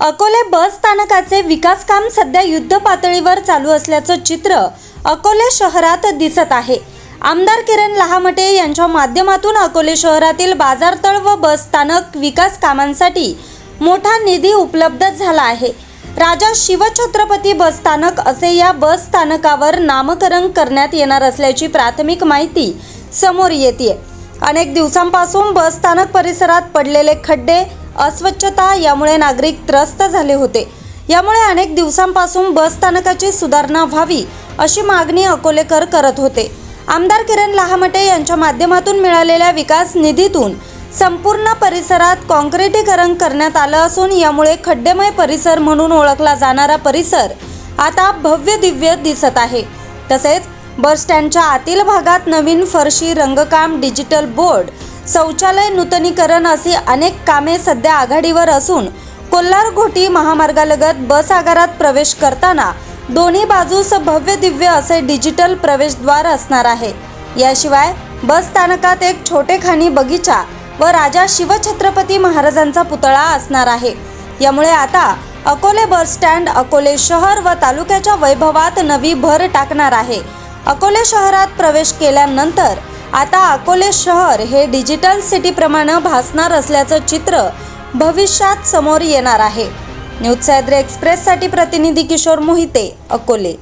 अकोले बस स्थानकाचे विकास काम सध्या युद्ध पातळीवर चालू असल्याचं चित्र अकोले शहरात दिसत आहे. आमदार किरण लहामटे यांच्या माध्यमातून अकोले शहरातील बाजारतळ व बस स्थानक विकास कामांसाठी मोठा निधी उपलब्ध झाला आहे. राजा शिवछत्रपती बस स्थानक असे या बस स्थानकावर नामकरण करण्यात येणार असल्याची प्राथमिक माहिती समोर येते अनेक दिवसांपासून बस स्थानक परिसरात पडलेले खड्डे अस्वच्छता यामुळे नागरिक त्रस्त झाले होते. यामुळे अनेक दिवसांपासून बस स्थानकाची सुधारणा व्हावी अशी मागणी अकोलेकर करत होते. आमदार किरण लहामटे यांच्या माध्यमातून मिळालेल्या विकास निधीतून संपूर्ण परिसरात काँक्रिटीकरण करण्यात आलं असून यामुळे खड्डेमय परिसर म्हणून ओळखला जाणारा परिसर आता भव्य दिव्य दिसत आहे. तसेच बस स्टँडच्या आतील भागात नवीन फरशी रंगकाम डिजिटल बोर्ड शौचालय नूतनीकरण अशी अनेक कामे सध्या आघाडीवर असून कोल्हार घोटी महामार्गालगत बस आगारात प्रवेश करताना दोन्ही बाजूस भव्य दिव्य असे डिजिटल प्रवेशद्वार असणार आहे. याशिवाय बस स्थानकात एक छोटेखानी बगीचा व राजा शिवछत्रपती महाराजांचा पुतळा असणार आहे. यामुळे आता अकोले बस स्टँड अकोले शहर व तालुक्याच्या वैभवात नवी भर टाकणार आहे. अकोले शहरात प्रवेश केल्यानंतर आता अकोले शहर हे डिजिटल सिटीप्रमाणे भासणार असल्याचं चित्र भविष्यात समोर येणार आहे. न्यूज सह्याद्री एक्सप्रेससाठी प्रतिनिधी किशोर मोहिते अकोले.